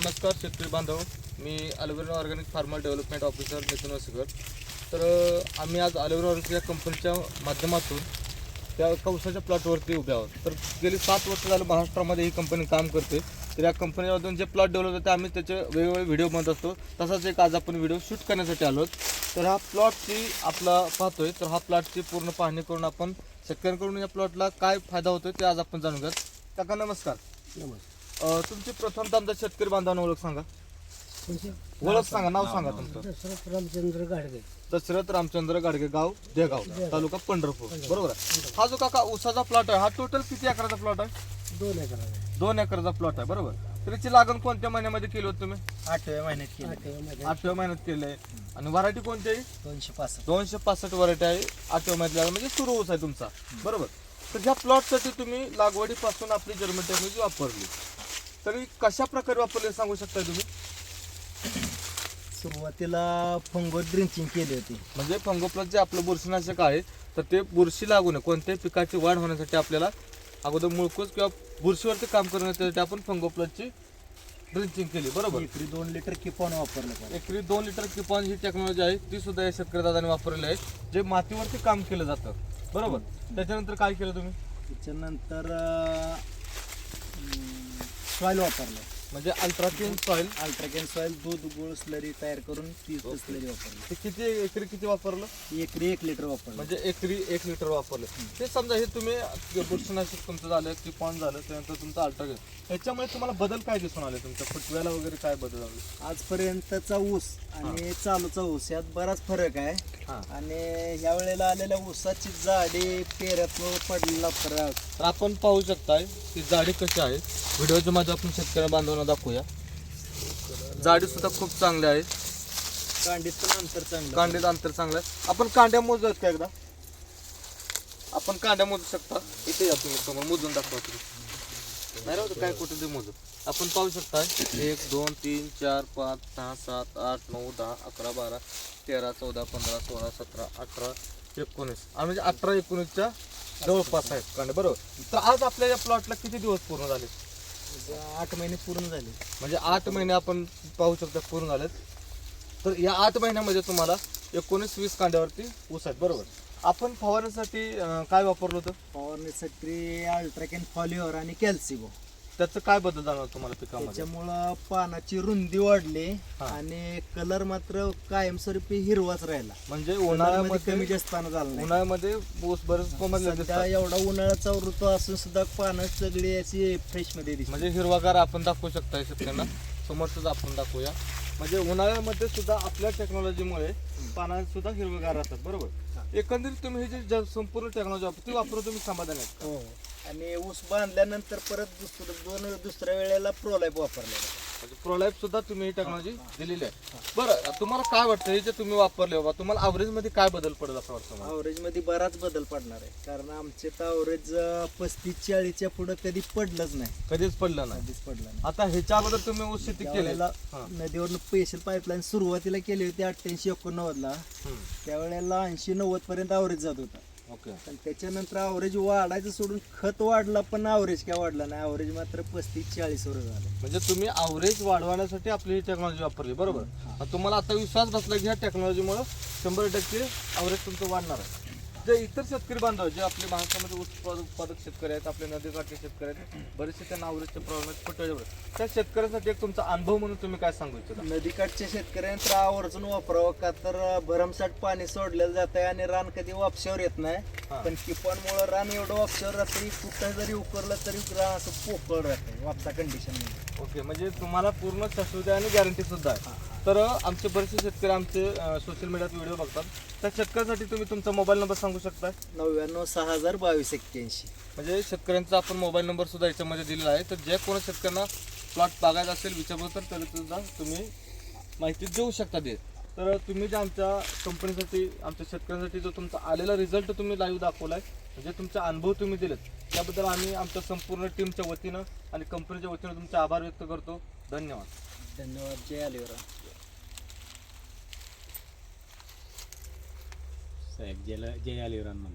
नमस्कार शेतकरी बांधव मी aloe vera organic farmer development officer Nitin Vaskar तर आम्ही आज अलोवेरा ऑर्गॅनिक या कंपनीच्या माध्यमातून त्या कौसाच्या प्लॉटवरती उभे आहोत. तर गेली सात वर्ष झालं महाराष्ट्रामध्ये ही कंपनी काम करते. तर या कंपनीमधून जे प्लॉट डेव्हलप होते आम्ही त्याचे वेगवेगळे व्हिडिओ बनत असतो. तसाच एक आज आपण व्हिडिओ शूट करण्यासाठी आलो तर हा प्लॉटची आपला पाहतोय तर हा प्लॉटची पूर्ण पाहणी करून आपण शेतकऱ्यांकडून या प्लॉटला काय फायदा होतोय ते आज आपण जाणून घ्या काका नमस्कार. अ, तुमची प्रथमतः आमच्या शेतकरी बांधवांना ओळख सांगा. ओळख सांगा नाव सांगा तुमचं. दशरथ रामचंद्र गाडगे. दशरथ रामचंद्र गाडगे गाव देगाव तालुका पंढरपूर. बरोबर आहे. हा जो काका उसाचा प्लॉट आहे हा टोटल किती एकराचा प्लॉट आहे? दोन एकराचे दोन एकराचा प्लॉट आहे बरोबर. तर याची लागण कोणत्या महिन्यामध्ये केली होती तुम्ही? आठव्या महिन्यात केली. आठव्या महिन्यात. केली आहे. आणि व्हरायटी कोणती आहे? दोनशे पासष्ट. दोनशे पासष्ट व्हरायटी आहे. आठव्या महिन्यात लागण म्हणजे सुरू ऊस आहे तुमचा. बरोबर. तर ह्या प्लॉटसाठी तुम्ही लागवडीपासून आपली जर्मन टेक्नॉलॉजी वापरली. तरी कशा प्रकारे वापरली हे सांगू शकता तुम्ही? सुरुवातीला फंगो ड्रिंचिंग केली होती. म्हणजे फंगोप्लस जे आपलं बुरशीनाशक आहे तर ते बुरशी लागू नये. कोणत्याही पिकाची वाढ होण्यासाठी आपल्याला अगोदर मुळकूस किंवा बुरशीवरती काम करण्यासाठी आपण फंगोप्लसची ड्रिंचिंग केली. बरोबर? एकरी दोन लिटर किपॉन वापरलं एकरी दोन लिटर किपॉन ही टेक्नॉलॉजी आहे ती सुद्धा या शेतकरी दादाने वापरलेली आहे जे मातीवरती काम केलं जातं. बरोबर? त्याच्यानंतर काय केलं तुम्ही? त्याच्यानंतर सॉईल वापरलं म्हणजे अल्ट्राकिन सॉइल अल्ट्राकॅन सॉईल दूध गुळ स्लरी तयार करून तीस स्लरी वापरली. ते किती एकरी किती वापरलं? एकरी एक लिटर वापरलं. म्हणजे एकरी एक लिटर वापरलं. ते समजा हे तुम्ही बुरशीनाशक तुमचं झालं किपॉन झालं त्यानंतर तुमचं अल्ट्राकिन याच्यामुळे तुम्हाला बदल काय दिसून आले तुमच्या? फुटव्याला वगैरे काय बदल आले? आजपर्यंतचा ऊस आणि चालूचा ऊस यात बराच फरक आहे. हां. आणि ह्या वेळेला आलेल्या ऊसाची जाडी पेऱ्यात पडलेला फरक. तर आपण पाहू शकताय की जाडी कशी आहे. व्हिडिओच्या माध्यमातून शेतकऱ्या बांधवांना दाखवूया. जाडी सुद्धा खूप चांगली आहे. कांडीत पण अंतर चांगलं कांड्याचं अंतर चांगलं आहे. आपण कांड्या मोजत का एकदा? आपण कांड्या मोजू शकता. इथे या तुम्ही समोर मोजून दाखवा तुम्ही नाही राहू काय कुठे ते मोजत आपण पाहू शकता एक दोन तीन चार पाच सहा सात आठ नऊ दहा अकरा बारा तेरा चौदा पंधरा सोळा सतरा अठरा एकोणीस. आणि म्हणजे अठरा एकोणीसच्या जवळपास आहेत कांडे बरोबर. तर आज आपल्या या प्लॉटला किती दिवस पूर्ण झाले? म्हणजे आठ महिने पूर्ण झाले. म्हणजे आठ महिने आपण पाहू शकता पूर्ण झालेत. तर या आठ महिन्यामध्ये तुम्हाला एकोणीस वीस कांड्यावरती ऊस आहेत बरोबर? आपण फवारण्यासाठी अं, काय वापरलं होतं? फवारणीसाठी अल्ट्राकॅन फॉलिओर आणि कॅल्सिबो त्याचं काय बदल जाणवलं तुम्हाला पिकामध्ये? त्याच्यामुळं पानाची रुंदी वाढली हा. आणि कलर मात्र कायमस्वरूपी हिरवाच राहिला. म्हणजे उन्हाळ्यामध्ये उन्हाळ्यामध्ये कमी जास्त पानं झालं नाही. उन्हाळ्यामध्ये ऊस बरेच सध्या एवढा उन्हाळ्याचा ऋतू असून सुद्धा पानं सगळी अशी फ्रेशमध्ये दिसते म्हणजे हिरवागार आपण दाखवू शकता शेतकऱ्यांना. समोर सुद्धा आपण दाखवूया. म्हणजे उन्हाळ्यामध्ये सुद्धा आपल्या टेक्नॉलॉजीमुळे पाना सुद्धा हिरवेगार राहतात बरोबर? एकंदरीत तुम्ही ही जी ज- संपूर्ण टेक्नॉलॉजी वापरतो ती वापरून तुम्ही समाधान आहेत? हो. आणि ऊस बांधल्यानंतर परत दुसरं दोन दुसऱ्या वेळेला प्रोलाईप वापरलेला म्हणजे प्रोलाईफ सुद्धा तुम्ही ही टेक्नॉलॉजी दिलेली आहे. बरं तुम्हाला काय वाटतं हे जे तुम्ही वापरले बाबा तुम्हाला average मध्ये काय बदल पडेल असं वाटतं मला? मध्ये बराच बदल पडणार आहे. कारण आमचे तर अवरेज पस्तीस चाळीसच्या पुढे कधी पडलंच नाही. कधीच पडलं नाही. कधीच पडलं नाही. आता ह्याच्या अगोदर तुम्ही ऊस शेती केली. त्यावेळेला हा. नदीवरनं स्पेशल पाईपलाईन सुरुवातीला केली होती अठ्ठ्याऐंशी एकोणनव्वदला. हम्म. त्यावेळेला ऐंशी नव्वद पर्यंत अवरेज जात होता. ओके. पण त्याच्यानंतर अवरेज वाढायचं सोडून खत वाढला पण अवरेज काय वाढला नाही. अवरेज मात्र पस्तीस चाळीस वर झालं. म्हणजे तुम्ही अवरेज वाढवण्यासाठी आपली ही टेक्नॉलॉजी वापरली बरोबर? मग तुम्हाला आता विश्वास बसला की ह्या टेक्नॉलॉजीमुळे शंभर टक्के अवरेज तुमचं वाढणार आहे. जे इतर शेतकरी बांधव जे आपले महाराष्ट्रामध्ये उत्पादक उत्पादक शेतकरी आहेत आपले नदीकाठचे शेतकरी आहेत बरेचसे त्यांना अवरेजचे प्रॉब्लेम आहेत फुटवेळेवर त्या शेतकऱ्यांसाठी एक तुमचा अनुभव म्हणून तुम्ही काय सांगू इच्छिता? नदीकाठच्या शेतकऱ्यांनी तर आवर्जून वापरावं का तर भरमसाठ पाणी सोडलेलं जात आहे आणि रान कधी वापशावर येत नाही. पण किपॉनमुळे रान एवढं वापशावर राहतं कुठं जरी उकरलं तरी रान असं पोकळ राहतं वापसा कंडिशन ओके म्हणजे तुम्हाला पूर्ण शाश्वती आणि गॅरंटी सुद्धा आहे. तर आमचे बरेचसे शेतकरी आमचे सोशल मीडियात व्हिडिओ बघतात. त्या शेतकऱ्यांसाठी तुम्ही तुमचा मोबाईल नंबर सांगू शकता नव्याण्णव सहा हजार बावीस एक्क्याऐंशी. म्हणजे शेतकऱ्यांचा आपण मोबाईल नंबर सुद्धा याच्यामध्ये दिलेला आहे. तर जे कोणी शेतकऱ्यांना प्लॉट बागायचा असेल विचारलं तर तरी सुद्धा तुम्ही माहिती देऊ शकता ते. तर तुम्ही जे आमच्या कंपनीसाठी आमच्या शेतकऱ्यांसाठी जो तुमचा आलेला रिझल्ट तुम्ही लाईव्ह दाखवला आहे म्हणजे तुमचे अनुभव तुम्ही दिलेत त्याबद्दल आम्ही आमच्या संपूर्ण टीमच्या वतीनं आणि कंपनीच्या वतीनं तुमचे आभार व्यक्त करतो. धन्यवाद. ధన్యవాదాలు చేయాలి ఎవరా చేయాలి ఎవరన్నా